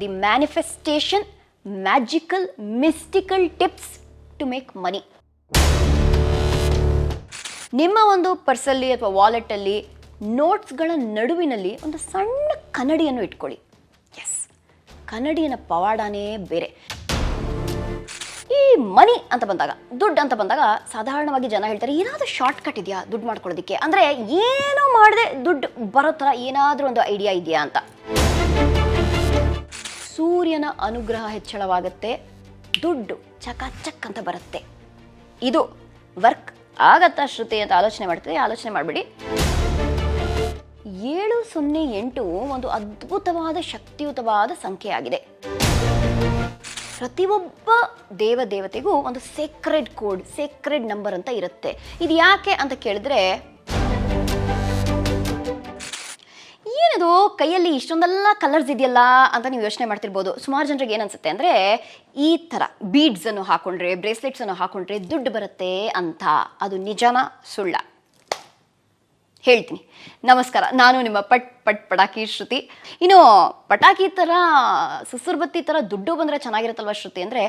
The manifestation magical mystical tips to make money ನಿಮ್ಮ ಒಂದು ಪರ್ಸಲ್ಲಿ ಅಥವಾ ವಾಲೆಟಲ್ಲಿ ನೋಟ್ಸ್ಗಳ ನಡುವಿನಲ್ಲಿ ಒಂದು ಸಣ್ಣ ಕನ್ನಡಿಯನ್ನು ಇಟ್ಕೊಳ್ಳಿ. ಎಸ್ ಕನ್ನಡಿಯನ ಪವಾಡನೇ ಬೇರೆ. ಈ ಮನಿ ಅಂತ ಬಂದಾಗ, ದುಡ್ಡು ಅಂತ ಬಂದಾಗ ಸಾಧಾರಣವಾಗಿ ಜನ ಹೇಳ್ತಾರೆ, ಏನಾದರೂ ಶಾರ್ಟ್ ಕಟ್ ಇದೆಯಾ ದುಡ್ಡು ಮಾಡ್ಕೊಳ್ಳೋದಕ್ಕೆ? ಅಂದರೆ ಏನೋ ಮಾಡದೆ ದುಡ್ಡು ಬರೋ ಥರ ಏನಾದರೂ ಒಂದು ಐಡಿಯಾ ಇದೆಯಾ ಅಂತ. ಸೂರ್ಯನ ಅನುಗ್ರಹ ಹೆಚ್ಚಳವಾಗುತ್ತೆ, ದುಡ್ಡು ಚಕಾಚಕ್ ಅಂತ ಬರುತ್ತೆ. ಇದು ವರ್ಕ್ ಆಗತ್ತಾ ಶ್ರುತಿ ಅಂತ ಆಲೋಚನೆ ಮಾಡ್ತೀವಿ ಆಲೋಚನೆ ಮಾಡಬೇಡಿ. ಏಳು ಸೊನ್ನೆ ಎಂಟು ಒಂದು ಅದ್ಭುತವಾದ ಶಕ್ತಿಯುತವಾದ ಸಂಖ್ಯೆ ಆಗಿದೆ. ಪ್ರತಿಯೊಬ್ಬ ದೇವ ದೇವತೆಗೂ ಒಂದು ಸೇಕ್ರೆಡ್ ಕೋಡ್ ಸೇಕ್ರೆಡ್ ನಂಬರ್ ಅಂತ ಇರುತ್ತೆ. ಇದು ಯಾಕೆ ಅಂತ ಕೇಳಿದ್ರೆ ಏನದು? ಕೈಯಲ್ಲಿ ಇಷ್ಟೊಂದೆಲ್ಲ ಕಲರ್ಸ್ ಇದೆಯಲ್ಲ ಅಂತ ನೀವು ಯೋಚನೆ ಮಾಡ್ತಿರ್ಬೋದು. ಸುಮಾರು ಜನರಿಗೆ ಏನನ್ಸುತ್ತೆ ಅಂದರೆ ಈ ಥರ ಬೀಡ್ಸ್ ಅನ್ನು ಹಾಕೊಂಡ್ರೆ ಬ್ರೇಸ್ಲೆಟ್ಸ್ ಅನ್ನು ಹಾಕೊಂಡ್ರೆ ದುಡ್ಡು ಬರುತ್ತೆ ಅಂತ. ಅದು ನಿಜನ ಸುಳ್ಳ? ಹೇಳ್ತೀನಿ. ನಮಸ್ಕಾರ. ನಾನು ನಿಮ್ಮ ಪಟ್ ಪಟ್ ಪಟಾಕಿ ಶ್ರುತಿ. ಇನ್ನು ಪಟಾಕಿ ಥರ ಸುಸುರ್ಬತ್ತಿ ಥರ ದುಡ್ಡು ಬಂದರೆ ಚೆನ್ನಾಗಿರುತ್ತಲ್ವ ಶ್ರುತಿ ಅಂದರೆ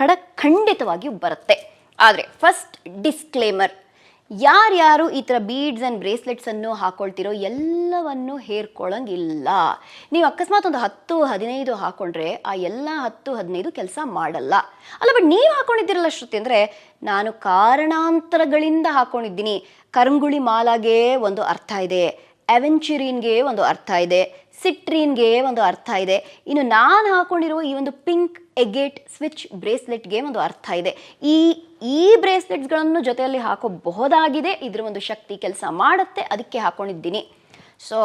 ಖಡ ಖಂಡಿತವಾಗಿಯೂ ಬರುತ್ತೆ. ಆದರೆ ಫಸ್ಟ್ ಡಿಸ್ಕ್ಲೇಮರ್ ಯಾರ್ಯಾರು ಈ ಥರ ಬೀಡ್ಸ್ ಆ್ಯಂಡ್ ಬ್ರೇಸ್ಲೆಟ್ಸನ್ನು ಹಾಕೊಳ್ತಿರೋ ಎಲ್ಲವನ್ನು ಹೇರ್ಕೊಳ್ಳೋಂಗಿಲ್ಲ. ನೀವು ಅಕಸ್ಮಾತ್ ಒಂದು ಹತ್ತು, ಹದಿನೈದು ಹಾಕೊಂಡ್ರೆ ಆ ಎಲ್ಲ ಹತ್ತು, ಹದಿನೈದು ಕೆಲಸ ಮಾಡಲ್ಲ. ಅಲ್ಲ ಬಟ್ ನೀವು ಹಾಕೊಂಡಿದ್ದೀರಲ್ಲ ಶ್ರುತಿ ಅಂದರೆ ನಾನು ಕಾರಣಾಂತರಗಳಿಂದ ಹಾಕೊಂಡಿದ್ದೀನಿ. ಕರಂಗುಳಿ ಮಾಲಾಗೆ ಒಂದು ಅರ್ಥ ಇದೆ. ಅವೆಂಚುರಿನ್ಗೆ ಒಂದು ಅರ್ಥ ಇದೆ. ಸಿಟ್ರೀನ್ಗೆ ಒಂದು ಅರ್ಥ ಇದೆ. ಇನ್ನು ನಾನು ಹಾಕೊಂಡಿರುವ ಈ ಒಂದು ಪಿಂಕ್ ಎಗೇಟ್ ಸ್ವಿಚ್ ಬ್ರೇಸ್ಲೆಟ್ಗೆ ಒಂದು ಅರ್ಥ ಇದೆ. ಈ ಈ ಬ್ರೇಸ್ಲೆಟ್ಸ್ಗಳನ್ನು ಜೊತೆಯಲ್ಲಿ ಹಾಕೋಬಹುದಾಗಿದೆ. ಇದರ ಒಂದು ಶಕ್ತಿ ಕೆಲಸ ಮಾಡುತ್ತೆ. ಅದಕ್ಕೆ ಹಾಕೊಂಡಿದ್ದೀನಿ. ಸೊ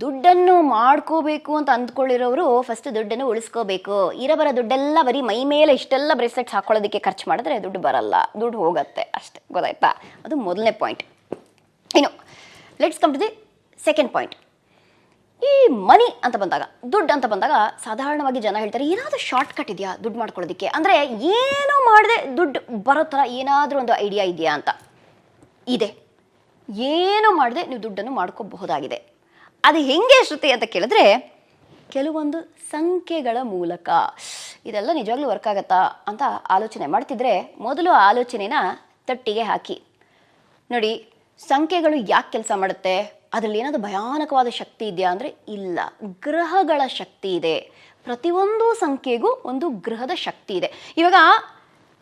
ದುಡ್ಡನ್ನು ಮಾಡ್ಕೋಬೇಕು ಅಂತ ಅಂದ್ಕೊಳ್ಳಿರೋರು ಫಸ್ಟ್ ದುಡ್ಡನ್ನು ಉಳಿಸ್ಕೋಬೇಕು. ಇರಬರ ದುಡ್ಡೆಲ್ಲ ಬರೀ ಮೈ ಮೇಲೆ ಇಷ್ಟೆಲ್ಲ ಬ್ರೇಸ್ಲೆಟ್ಸ್ ಹಾಕೊಳ್ಳೋದಕ್ಕೆ ಖರ್ಚು ಮಾಡಿದ್ರೆ ದುಡ್ಡು ಬರಲ್ಲ. ದುಡ್ಡು ಹೋಗುತ್ತೆ ಅಷ್ಟೇ. ಗೊತ್ತಾಯ್ತಾ? ಅದು ಮೊದಲನೇ ಪಾಯಿಂಟ್ ಇನ್ನು let's come to the second point ಈ ಮನಿ ಅಂತ ಬಂದಾಗ, ದುಡ್ಡು ಅಂತ ಬಂದಾಗ ಸಾಧಾರಣವಾಗಿ ಜನ ಹೇಳ್ತಾರೆ, ಏನಾದರೂ ಶಾರ್ಟ್ ಕಟ್ ಇದೆಯಾ ದುಡ್ಡು ಮಾಡ್ಕೊಳ್ಳೋದಕ್ಕೆ? ಅಂದರೆ ಏನೂ ಮಾಡದೆ ದುಡ್ಡು ಬರೋ ಥರ ಏನಾದರೂ ಒಂದು ಐಡಿಯಾ ಇದೆಯಾ ಅಂತ. ಇದೆ. ಏನು ಮಾಡದೆ ನೀವು ದುಡ್ಡನ್ನು ಮಾಡ್ಕೋಬಹುದಾಗಿದೆ. ಅದು ಹೆಂಗೆ ಶ್ರುತಿ ಅಂತ ಕೇಳಿದ್ರೆ, ಕೆಲವೊಂದು ಸಂಖ್ಯೆಗಳ ಮೂಲಕ. ಇದೆಲ್ಲ ನಿಜವಾಗ್ಲೂ ವರ್ಕ್ ಆಗತ್ತಾ ಅಂತ ಆಲೋಚನೆ ಮಾಡ್ತಿದ್ರೆ, ಮೊದಲು ಆಲೋಚನೆನ ತಟ್ಟಿಗೆ ಹಾಕಿ. ನೋಡಿ, ಸಂಖ್ಯೆಗಳು ಯಾಕೆ ಕೆಲಸ ಮಾಡುತ್ತೆ? ಅದರಲ್ಲಿ ಏನಾದರೂ ಭಯಾನಕವಾದ ಶಕ್ತಿ ಇದೆಯಾ ಅಂದರೆ ಇಲ್ಲ. ಗ್ರಹಗಳ ಶಕ್ತಿ ಇದೆ. ಪ್ರತಿಯೊಂದು ಸಂಖ್ಯೆಗೂ ಒಂದು ಗ್ರಹದ ಶಕ್ತಿ ಇದೆ. ಇವಾಗ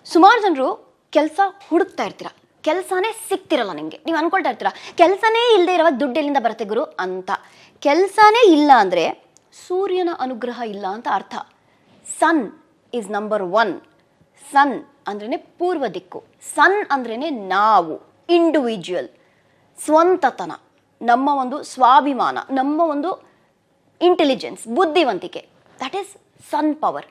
ಸುಮಾರು ಜನರು ಕೆಲಸ ಹುಡುಕ್ತಾ ಇರ್ತೀರ. ಕೆಲಸನೇ ಸಿಗ್ತಿರಲ್ಲ ನಿಮಗೆ. ನೀವು ಅಂದ್ಕೊಳ್ತಾ ಇರ್ತೀರ, ಕೆಲಸನೇ ಇಲ್ಲದೆ ಇರುವ ದುಡ್ಡು ಎಲ್ಲಿಂದ ಬರುತ್ತೆ ಗುರು ಅಂತ. ಕೆಲಸನೇ ಇಲ್ಲ ಅಂದರೆ ಸೂರ್ಯನ ಅನುಗ್ರಹ ಇಲ್ಲ ಅಂತ ಅರ್ಥ. Sun is number one sun ಅಂದ್ರೇ ಪೂರ್ವ ದಿಕ್ಕು. ಸನ್ ಅಂದ್ರೇ ನಾವು ಇಂಡಿವಿಜುವಲ್ ಸ್ವಂತತನ. ನಮ್ಮ ಒಂದು ಸ್ವಾಭಿಮಾನ, ನಮ್ಮ ಒಂದು ಇಂಟೆಲಿಜೆನ್ಸ್ ಬುದ್ಧಿವಂತಿಕೆ. That is sun power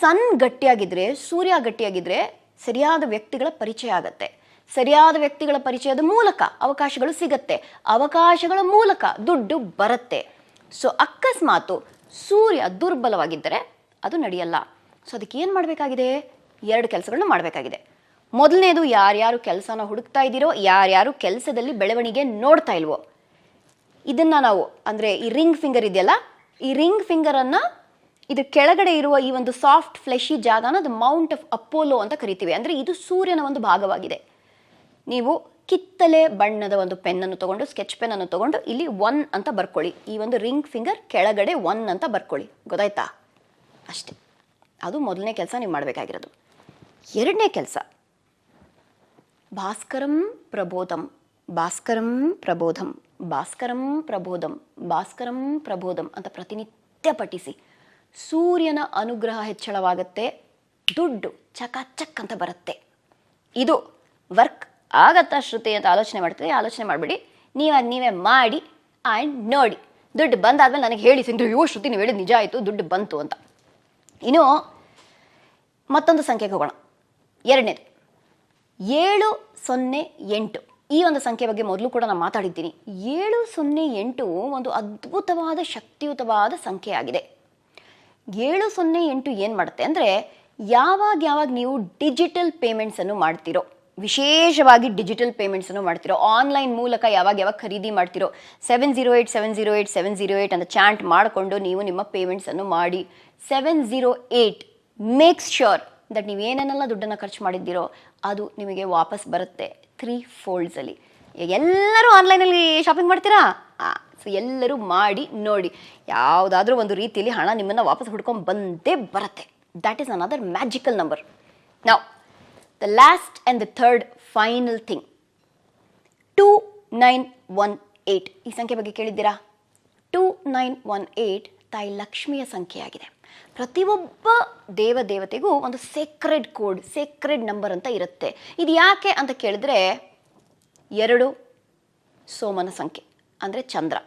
sun ಗಟ್ಟಿಯಾಗಿದ್ದರೆ ಸೂರ್ಯ ಗಟ್ಟಿಯಾಗಿದ್ದರೆ ಸರಿಯಾದ ವ್ಯಕ್ತಿಗಳ ಪರಿಚಯ ಆಗತ್ತೆ. ಸರಿಯಾದ ವ್ಯಕ್ತಿಗಳ ಪರಿಚಯದ ಮೂಲಕ ಅವಕಾಶಗಳು ಸಿಗತ್ತೆ. ಅವಕಾಶಗಳ ಮೂಲಕ ದುಡ್ಡು ಬರುತ್ತೆ. ಸೊ ಅಕಸ್ಮಾತು ಸೂರ್ಯ ದುರ್ಬಲವಾಗಿದ್ದರೆ ಅದು ನಡೆಯಲ್ಲ. ಸೊ ಅದಕ್ಕೆ ಏನು ಮಾಡಬೇಕಾಗಿದೆ? ಎರಡು ಕೆಲಸಗಳನ್ನ ಮಾಡಬೇಕಾಗಿದೆ. ಮೊದಲನೇದು ಯಾರ್ಯಾರು ಕೆಲಸನ ಹುಡುಕ್ತಾ ಇದ್ದೀರೋ, ಯಾರ್ಯಾರು ಕೆಲಸದಲ್ಲಿ ಬೆಳವಣಿಗೆ ನೋಡ್ತಾ ಇಲ್ವೋ. ಇದನ್ನ ನಾವು, ಅಂದರೆ ಈ ರಿಂಗ್ ಫಿಂಗರ್ ಇದೆಯಲ್ಲ, ಈ ರಿಂಗ್ ಫಿಂಗರನ್ನು ಇದು ಕೆಳಗಡೆ ಇರುವ ಈ ಒಂದು ಸಾಫ್ಟ್ ಫ್ಲೆಶಿ ಜಾಗನ ಅದು ಮೌಂಟ್ ಆಫ್ ಅಪೋಲೋ ಅಂತ ಕರಿತೀವಿ. ಅಂದರೆ ಇದು ಸೂರ್ಯನ ಒಂದು ಭಾಗವಾಗಿದೆ. ನೀವು ಕಿತ್ತಲೆ ಬಣ್ಣದ ಒಂದು ಪೆನ್ನನ್ನು ತಗೊಂಡು, ಸ್ಕೆಚ್ ಪೆನ್ನನ್ನು ತಗೊಂಡು ಇಲ್ಲಿ ಒನ್ ಅಂತ ಬರ್ಕೊಳ್ಳಿ. ಈ ಒಂದು ರಿಂಗ್ ಫಿಂಗರ್ ಕೆಳಗಡೆ ಒನ್ ಅಂತ ಬರ್ಕೊಳ್ಳಿ. ಗೊತ್ತಾಯ್ತಾ? ಅಷ್ಟೇ. ಅದು ಮೊದಲನೇ ಕೆಲಸ ನೀವು ಮಾಡಬೇಕಾಗಿರೋದು. ಎರಡನೇ ಕೆಲಸ. ಭಾಸ್ಕರಂ ಪ್ರಬೋಧಂ ಭಾಸ್ಕರಂ ಪ್ರಬೋಧಂ ಭಾಸ್ಕರಂ ಪ್ರಬೋಧಂ ಭಾಸ್ಕರಂ ಪ್ರಬೋಧಂ ಅಂತ ಪ್ರತಿನಿತ್ಯ ಪಠಿಸಿ. ಸೂರ್ಯನ ಅನುಗ್ರಹ ಹೆಚ್ಚಳವಾಗುತ್ತೆ, ದುಡ್ಡು ಚಕಾಚಕ್ ಅಂತ ಬರುತ್ತೆ. ಇದು ವರ್ಕ್ ಆಗತ್ತಾ ಶ್ರುತಿ ಅಂತ ಆಲೋಚನೆ ಮಾಡ್ತೀವಿ ಆಲೋಚನೆ ಮಾಡಿಬಿಡಿ. ನೀವು ಅದು ನೀವೇ ಮಾಡಿ ಆ್ಯಂಡ್ ನೋಡಿ. ದುಡ್ಡು ಬಂದಾದ್ಮೇಲೆ ನನಗೆ ಹೇಳಿ ಸಿಂಧು ಯೋ ಶ್ರುತಿ ನೀವು ಹೇಳಿದ ನಿಜ ಆಯಿತು, ದುಡ್ಡು ಬಂತು ಅಂತ. ಇನ್ನು ಮತ್ತೊಂದು ಸಂಖ್ಯೆಗೆ ಹೋಗೋಣ ಎರಡನೇದು ಏಳು ಸೊನ್ನೆ ಎಂಟು. ಈ ಒಂದು ಸಂಖ್ಯೆ ಬಗ್ಗೆ ಮೊದಲು ಕೂಡ ನಾನು ಮಾತಾಡಿದ್ದೀನಿ. ಏಳು ಸೊನ್ನೆ ಎಂಟು ಒಂದು ಅದ್ಭುತವಾದ ಶಕ್ತಿಯುತವಾದ ಸಂಖ್ಯೆಯಾಗಿದೆ ಏಳು ಸೊನ್ನೆ ಎಂಟು ಏನು ಮಾಡುತ್ತೆ ಅಂದರೆ ಯಾವಾಗ ಯಾವಾಗ ನೀವು ಡಿಜಿಟಲ್ ಪೇಮೆಂಟ್ಸನ್ನು ಮಾಡ್ತಿರೋ, ವಿಶೇಷವಾಗಿ ಡಿಜಿಟಲ್ ಪೇಮೆಂಟ್ಸನ್ನು ಮಾಡ್ತಿರೋ ಆನ್ಲೈನ್ ಮೂಲಕ ಯಾವಾಗ ಯಾವಾಗ ಖರೀದಿ ಮಾಡ್ತಿರೋ seven zero eight seven zero eight seven zero eight ಅಂತ ಚಾಂಟ್ ಮಾಡಿಕೊಂಡು ನೀವು ನಿಮ್ಮ ಪೇಮೆಂಟ್ಸನ್ನು ಮಾಡಿ seven zero eight makes sure that ನೀವು ಏನೇನೆಲ್ಲ ದುಡ್ಡನ್ನು ಖರ್ಚು ಮಾಡಿದ್ದೀರೋ ಅದು ನಿಮಗೆ ವಾಪಸ್ ಬರುತ್ತೆ ತ್ರೀ ಫೋಲ್ಡ್ಸಲ್ಲಿ ಎಲ್ಲರೂ ಆನ್ಲೈನಲ್ಲಿ ಶಾಪಿಂಗ್ ಮಾಡ್ತೀರಾ? ಸೊ ಎಲ್ಲರೂ ಮಾಡಿ, ನೋಡಿ. ಯಾವುದಾದ್ರೂ ಒಂದು ರೀತಿಯಲ್ಲಿ ಹಣ ನಿಮ್ಮನ್ನು ವಾಪಸ್ ಹುಡ್ಕೊಂಡು ಬಂದೇ ಬರುತ್ತೆ. That is another magical number ನಾವು the last and the third final thing two nine one eight ಈ ಸಂಖ್ಯೆ ಬಗ್ಗೆ ಕೇಳಿದ್ದೀರಾ? ಟೂ ನೈನ್ ಒನ್ ಏಯ್ಟ್ ತಾಯಿ ಲಕ್ಷ್ಮಿಯ ಸಂಖ್ಯೆಯಾಗಿದೆ. ಪ್ರತಿಯೊಬ್ಬ ದೇವ ದೇವತೆಗೂ ಒಂದು ಸೇಕ್ರೆಡ್ ಕೋಡ್ ಸೇಕ್ರೆಡ್ ನಂಬರ್ ಅಂತ ಇರುತ್ತೆ. ಇದು ಯಾಕೆ ಅಂತ ಕೇಳಿದ್ರೆ, ಎರಡು ಸೋಮನ ಸಂಖ್ಯೆ, ಅಂದರೆ ಚಂದ್ರ.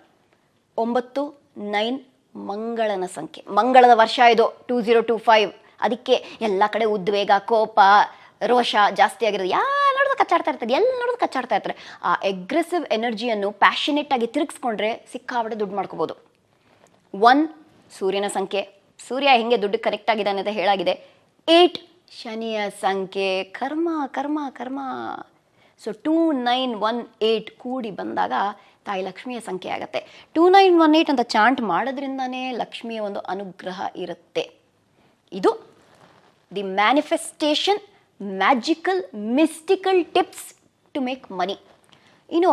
ಒಂಬತ್ತು, ನೈನ್, ಮಂಗಳನ ಸಂಖ್ಯೆ. ಮಂಗಳದ ವರ್ಷ ಇದು ಟೂ ಝೀರೋ ಟೂ ಫೈವ್ ಅದಕ್ಕೆ ಎಲ್ಲ ಕಡೆ ಉದ್ವೇಗ, ಕೋಪ, ರೋಷ ಜಾಸ್ತಿ ಆಗಿರೋದು. ಎಲ್ಲ ನೋಡಿದ್ರು ಕಚ್ಚಾಡ್ತಾ ಇರ್ತಾರೆ ಎಲ್ಲ ನೋಡಿದ್ರು ಕಚ್ಚಾಡ್ತಾ ಇರ್ತಾರೆ. ಆ ಎಗ್ರೆಸಿವ್ ಎನರ್ಜಿಯನ್ನು ಪ್ಯಾಷನೇಟ್ ಆಗಿ ತಿರುಗಿಸ್ಕೊಂಡ್ರೆ ಸಿಕ್ಕಾಬಡೆ ದುಡ್ಡು ಮಾಡ್ಕೋಬೋದು. ಒನ್ ಸೂರ್ಯನ ಸಂಖ್ಯೆ. ಸೂರ್ಯ ಹೆಂಗೆ ದುಡ್ಡು ಕನೆಕ್ಟ್ ಆಗಿದ್ದಾನೆ ಅಂತ ಹೇಳಾಗಿದೆ. ಏಟ್ ಶನಿಯ ಸಂಖ್ಯೆ. ಕರ್ಮ ಕರ್ಮ ಕರ್ಮ. So two nine one eight ಕೂಡಿ ಬಂದಾಗ ತಾಯಿ ಲಕ್ಷ್ಮಿಯ ಸಂಖ್ಯೆ ಆಗುತ್ತೆ. ಟೂ ನೈನ್ ಒನ್ ಏಯ್ಟ್ ಅಂತ ಚಾಂಟ್ ಮಾಡೋದ್ರಿಂದನೇ ಲಕ್ಷ್ಮಿಯ ಒಂದು ಅನುಗ್ರಹ ಇರುತ್ತೆ. ಇದು the manifestation magical mystical tips to make money ಇನ್ನು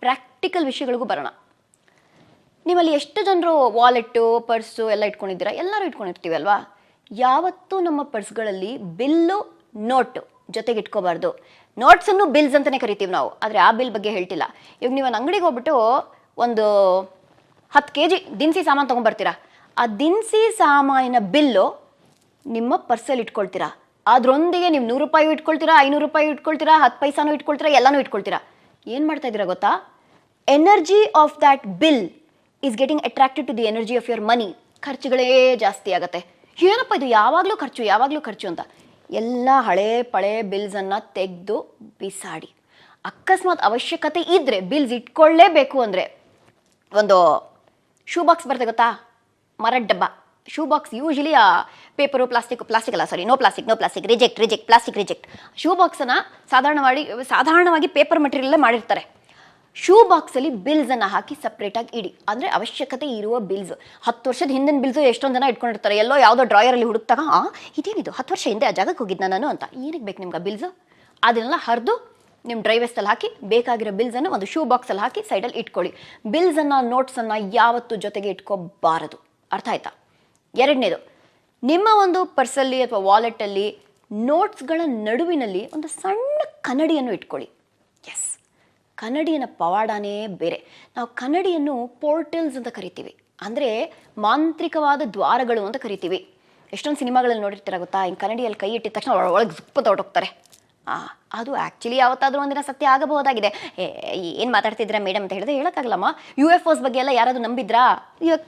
ಪ್ರಾಕ್ಟಿಕಲ್ ವಿಷಯಗಳಿಗೂ ಬರೋಣ. ನಿಮ್ಮಲ್ಲಿ ಎಷ್ಟು ಜನರು ವಾಲೆಟ್ಟು ಪರ್ಸು ಎಲ್ಲ ಇಟ್ಕೊಂಡಿದ್ದೀರಾ? ಎಲ್ಲರೂ ಇಟ್ಕೊಂಡಿರ್ತೀವಿ ಅಲ್ವಾ ಯಾವತ್ತೂ ನಮ್ಮ ಪರ್ಸ್ಗಳಲ್ಲಿ ಬಿಲ್ಲು ನೋಟು ಜೊತೆಗೆ ಇಟ್ಕೋಬಾರ್ದು. ನೋಟ್ಸನ್ನು ಬಿಲ್ಸ್ ಅಂತಲೇ ಕರಿತೀವಿ ನಾವು. ಆದರೆ ಆ ಬಿಲ್ ಬಗ್ಗೆ ಹೇಳ್ತಿಲ್ಲ. ಇವಾಗ ನೀವು ಒಂದು ಅಂಗಡಿಗೆ ಹೋಗ್ಬಿಟ್ಟು ಒಂದು ಹತ್ತು ಕೆ ಜಿ ದಿನಸಿ ಸಾಮಾನು ತೊಗೊಂಬರ್ತೀರಾ? ಆ ದಿನಸಿ ಸಾಮಾನಿನ ಬಿಲ್ಲು ನಿಮ್ಮ ಪರ್ಸಲ್ಲಿ ಇಟ್ಕೊಳ್ತೀರಾ? ಅದರೊಂದಿಗೆ ನೀವು ನೂರು ರೂಪಾಯಿ ಇಟ್ಕೊಳ್ತೀರಾ, ಐನೂರು ರೂಪಾಯಿ ಇಟ್ಕೊಳ್ತೀರಾ, ಹತ್ತು ಪೈಸಾನು ಇಟ್ಕೊಳ್ತೀರಾ, ಎಲ್ಲನೂ ಇಟ್ಕೊಳ್ತೀರಾ? ಏನು ಮಾಡ್ತಾ ಇದ್ದೀರಾ ಗೊತ್ತಾ? Energy of that bill is getting attracted to the energy of your money ಖರ್ಚುಗಳೇ ಜಾಸ್ತಿ ಆಗುತ್ತೆ. ಏನಪ್ಪ ಇದು? ಯಾವಾಗಲೂ ಖರ್ಚು ಯಾವಾಗಲೂ ಖರ್ಚು ಅಂತ. ಎಲ್ಲ ಹಳೆ ಪಳೆ ಬಿಲ್ಸನ್ನು ತೆಗೆದು ಬಿಸಾಡಿ. ಅಕಸ್ಮಾತ್ ಅವಶ್ಯಕತೆ ಇದ್ದರೆ ಬಿಲ್ಸ್ ಇಟ್ಕೊಳ್ಳೇಬೇಕು ಅಂದರೆ ಒಂದು ಶೂ ಬಾಕ್ಸ್ ಬರುತ್ತೆ ಗೊತ್ತಾ? ಮರದ ಡಬ್ಬ. ಶೂ ಬಾಕ್ಸ್ ಯೂಶಲಿ ಆ ಪೇಪರು ಪ್ಲಾಸ್ಟಿಕ್ ಪ್ಲಾಸ್ಟಿಕ್ ಅಲ್ಲ sorry no plastic no plastic reject reject plastic reject shoe ಬಾಕ್ಸನ್ನು ಸಾಧಾರಣವಾಗಿ ಸಾಧಾರಣವಾಗಿ ಪೇಪರ್ ಮಟೀರಿಯಲ್ಲೇ ಮಾಡಿರ್ತಾರೆ. ಶೂ ಬಾಕ್ಸಲ್ಲಿ ಬಿಲ್ಸನ್ನು ಹಾಕಿ ಸಪ್ರೇಟಾಗಿ ಇಡಿ. ಅಂದರೆ ಅವಶ್ಯಕತೆ ಇರುವ ಬಿಲ್ಸ್ ಹತ್ತು ವರ್ಷದ ಹಿಂದಿನ ಬಿಲ್ಸು ಎಷ್ಟೊಂದು ಜನ ಇಟ್ಕೊಂಡಿರ್ತಾರೆ. ಎಲ್ಲೋ ಯಾವುದೋ ಡ್ರಾಯರಲ್ಲಿ ಹುಡುಕ್ತಾಗ ಆ, ಇದೇನಿದು? ಹತ್ತು ವರ್ಷ ಹಿಂದೆ ಆ ಜಾಗಕ್ಕೆ ಹೋಗಿದ್ದ ನಾನು? ಅಂತ. ಏನಕ್ಕೆ ಬೇಕು ನಿಮ್ಗೆ ಬಿಲ್ಸ್ ಅದನ್ನೆಲ್ಲ ಹರಿದು ನಿಮ್ಮ ಡ್ರೈವೇಸ್ಟಲ್ಲಿ ಹಾಕಿ ಬೇಕಾಗಿರೋ ಬಿಲ್ಸನ್ನು ಒಂದು ಶೂ ಬಾಕ್ಸಲ್ಲಿ ಹಾಕಿ ಸೈಡಲ್ಲಿ ಇಟ್ಕೊಳ್ಳಿ. ಬಿಲ್ಸನ್ನು ನೋಟ್ಸನ್ನು ಯಾವತ್ತೂ ಜೊತೆಗೆ ಇಟ್ಕೋಬಾರದು. ಅರ್ಥ ಆಯ್ತಾ? ಎರಡನೇದು, ನಿಮ್ಮ ಒಂದು ಪರ್ಸಲ್ಲಿ ಅಥವಾ ವಾಲೆಟಲ್ಲಿ ನೋಟ್ಸ್ಗಳ ನಡುವಿನಲ್ಲಿ ಒಂದು ಸಣ್ಣ ಕನ್ನಡಿಯನ್ನು ಇಟ್ಕೊಳ್ಳಿ. ಕನ್ನಡಿಯನ ಪವಾಡನೇ ಬೇರೆ. ನಾವು ಕನ್ನಡಿಯನ್ನು ಪೋರ್ಟಲ್ಸ್ ಅಂತ ಕರಿತೀವಿ. ಅಂದರೆ ಮಾಂತ್ರಿಕವಾದ ದ್ವಾರಗಳು ಅಂತ ಕರಿತೀವಿ. ಎಷ್ಟೊಂದು ಸಿನಿಮಾಗಳಲ್ಲಿ ನೋಡಿರ್ತೀರ ಗೊತ್ತಾ? ಹಿಂಗೆ ಕನ್ನಡಿಯಲ್ಲಿ ಕೈ ಇಟ್ಟಿದ ತಕ್ಷಣ ಒಳಗೆ ಜುಪ್ಪ ಹೋಗ್ತಾರೆ ಆ, ಅದು ಆ್ಯಕ್ಚುಲಿ ಯಾವತ್ತಾದರೂ ಒಂದಿನ ಸತ್ಯ ಆಗಬಹುದಾಗಿದೆ. ಏನು ಮಾತಾಡ್ತಿದ್ದೀರಾ ಮೇಡಮ್ ಅಂತ ಹೇಳಿದ್ರೆ ಹೇಳೋಕ್ಕಾಗಲ್ಲಮ್ಮ ಯು ಎಫ್ ಓಸ್ ಬಗ್ಗೆ ಎಲ್ಲ ಯಾರಾದರೂ ನಂಬಿದ್ರಾ? ಇವಾಗ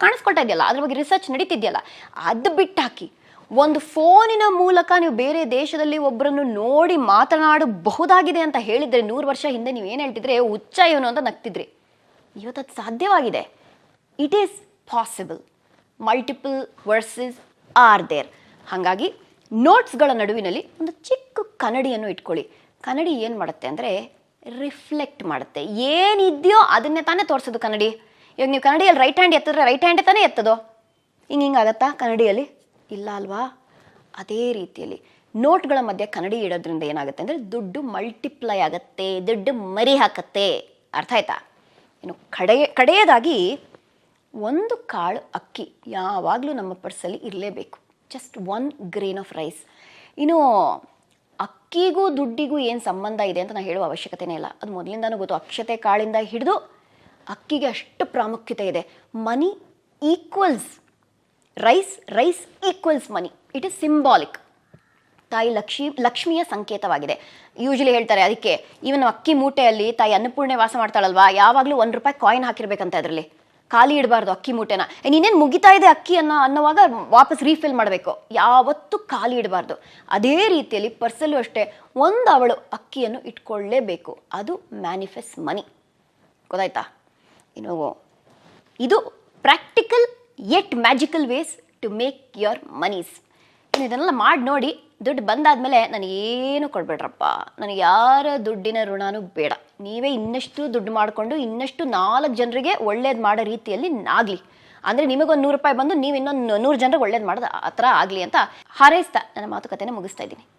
ಕಾಣಿಸ್ಕೊಳ್ತಾ ಇದೆಯಲ್ಲ ಅದ್ರ ಬಗ್ಗೆ ರಿಸರ್ಚ್ ನಡೀತಿದೆಯಲ್ಲ. ಅದು ಬಿಟ್ಟಾಕಿ. ಒಂದು ಫೋನಿನ ಮೂಲಕ ನೀವು ಬೇರೆ ದೇಶದಲ್ಲಿ ಒಬ್ಬರನ್ನು ನೋಡಿ ಮಾತನಾಡಬಹುದಾಗಿದೆ ಅಂತ ಹೇಳಿದ್ರೆ, ನೂರು ವರ್ಷ ಹಿಂದೆ ನೀವು ಏನು ಹೇಳ್ತಿದ್ರೆ, ಹುಚ್ಚ ಏನು ಅಂತ ನಗ್ತಿದ್ರಿ. ಇವತ್ತು ಅದು ಸಾಧ್ಯವಾಗಿದೆ. It is possible multiple verses are there ಹಾಗಾಗಿ ನೋಟ್ಸ್ಗಳ ನಡುವಿನಲ್ಲಿ ಒಂದು ಚಿಕ್ಕ ಕನ್ನಡಿಯನ್ನು ಇಟ್ಕೊಳ್ಳಿ. ಕನ್ನಡಿ ಏನು ಮಾಡುತ್ತೆ ಅಂದರೆ ರಿಫ್ಲೆಕ್ಟ್ ಮಾಡುತ್ತೆ. ಏನಿದೆಯೋ ಅದನ್ನೇ ತಾನೇ ತೋರಿಸೋದು ಕನ್ನಡಿ. ಇವಾಗ ನೀವು ಕನ್ನಡಿಯಲ್ಲಿ ರೈಟ್ ಹ್ಯಾಂಡ್ ಎತ್ತಿದ್ರೆ ರೈಟ್ ಹ್ಯಾಂಡೇ ತಾನೇ ಎತ್ತದು. ಹಿಂಗೆ ಹಿಂಗಾಗತ್ತಾ ಕನ್ನಡಿಯಲ್ಲಿ? ಇಲ್ಲ ಅಲ್ವಾ? ಅದೇ ರೀತಿಯಲ್ಲಿ ನೋಟ್ಗಳ ಮಧ್ಯೆ ಕನ್ನಡಿ ಇಡೋದ್ರಿಂದ ಏನಾಗುತ್ತೆ ಅಂದರೆ ದುಡ್ಡು ಮಲ್ಟಿಪ್ಲೈ ಆಗುತ್ತೆ, ದುಡ್ಡು ಮರಿ ಹಾಕತ್ತೆ. ಅರ್ಥ ಆಯ್ತಾ? ಏನು ಕಡೆಯ ಕಡೆಯದಾಗಿ ಒಂದು ಕಾಳು ಅಕ್ಕಿ ಯಾವಾಗಲೂ ನಮ್ಮ ಪರ್ಸಲ್ಲಿ ಇರಲೇಬೇಕು. Just one grain of rice ಇನ್ನು ಅಕ್ಕಿಗೂ ದುಡ್ಡಿಗೂ ಏನು ಸಂಬಂಧ ಇದೆ ಅಂತ ನಾನು ಹೇಳುವ ಅವಶ್ಯಕತೆನೇ ಇಲ್ಲ. ಅದು ಮೊದಲಿಂದನೂ ಗೊತ್ತು. ಅಕ್ಷತೆ ಕಾಳಿಂದ ಹಿಡಿದು ಅಕ್ಕಿಗೆ ಅಷ್ಟು ಪ್ರಾಮುಖ್ಯತೆ ಇದೆ. Money equals rice rice equals money it is symbolic ತಾಯಿ ಲಕ್ಷ್ಮಿ ಲಕ್ಷ್ಮಿಯ ಸಂಕೇತವಾಗಿದೆ. ಯೂಶಲಿ ಹೇಳ್ತಾರೆ, ಅದಕ್ಕೆ ಈವನ್ ಅಕ್ಕಿ ಮೂಟೆಯಲ್ಲಿ ತಾಯಿ ಅನ್ನಪೂರ್ಣೆ ವಾಸ ಮಾಡ್ತಾಳಲ್ವಾ? ಯಾವಾಗಲೂ ಒಂದು ರೂಪಾಯಿ ಕಾಯಿನ್ ಹಾಕಿರ್ಬೇಕಂತ ಅದರಲ್ಲಿ. ಖಾಲಿ ಇಡಬಾರ್ದು ಅಕ್ಕಿ ಮೂಟೆನ. ಇನ್ನೇನು ಮುಗಿತಾ ಇದೆ ಅಕ್ಕಿ ಅನ್ನೋ, ಅನ್ನೋವಾಗ ವಾಪಸ್ ರೀಫಿಲ್ ಮಾಡಬೇಕು. ಯಾವತ್ತೂ ಖಾಲಿ ಇಡಬಾರ್ದು. ಅದೇ ರೀತಿಯಲ್ಲಿ ಪರ್ಸಲ್ಲೂ ಅಷ್ಟೇ ಒಂದು ಅವಳು ಅಕ್ಕಿಯನ್ನು ಇಟ್ಕೊಳ್ಳೇಬೇಕು. ಅದು ಮ್ಯಾನಿಫೆಸ್ಟ್ ಮನಿ ಗೊತ್ತಾಯ್ತಾ? ಇನ್ನು ಇದು practical yet magical ways to make your moneys ಇನ್ನು ಇದನ್ನೆಲ್ಲ ಮಾಡಿ ನೋಡಿ ದುಡ್ಡು ಬಂದಾದಮೇಲೆ ನನಗೇನು ಕೊಡಬೇಡ್ರಪ್ಪ. ನನಗೆ ಯಾರ ದುಡ್ಡಿನ ಋಣನೂ ಬೇಡ. ನೀವೇ ಇನ್ನಷ್ಟು ದುಡ್ಡು ಮಾಡಿಕೊಂಡು ಇನ್ನಷ್ಟು ನಾಲ್ಕು ಜನರಿಗೆ ಒಳ್ಳೇದು ಮಾಡೋ ರೀತಿಯಲ್ಲಿ ಆಗಲಿ ಅಂದರೆ ನಿಮಗೊಂದು ನೂರು ರೂಪಾಯಿ ಬಂದು ನೀವು ಇನ್ನೊಂದು ನೂರು ಜನರಿಗೆ ಒಳ್ಳೇದು ಮಾಡೋದು ಆ ಥರ ಆಗಲಿ ಅಂತ ಹಾರೈಸ್ತಾ ನನ್ನ ಮಾತುಕತೆನ ಮುಗಿಸ್ತಾ ಇದ್ದೀನಿ.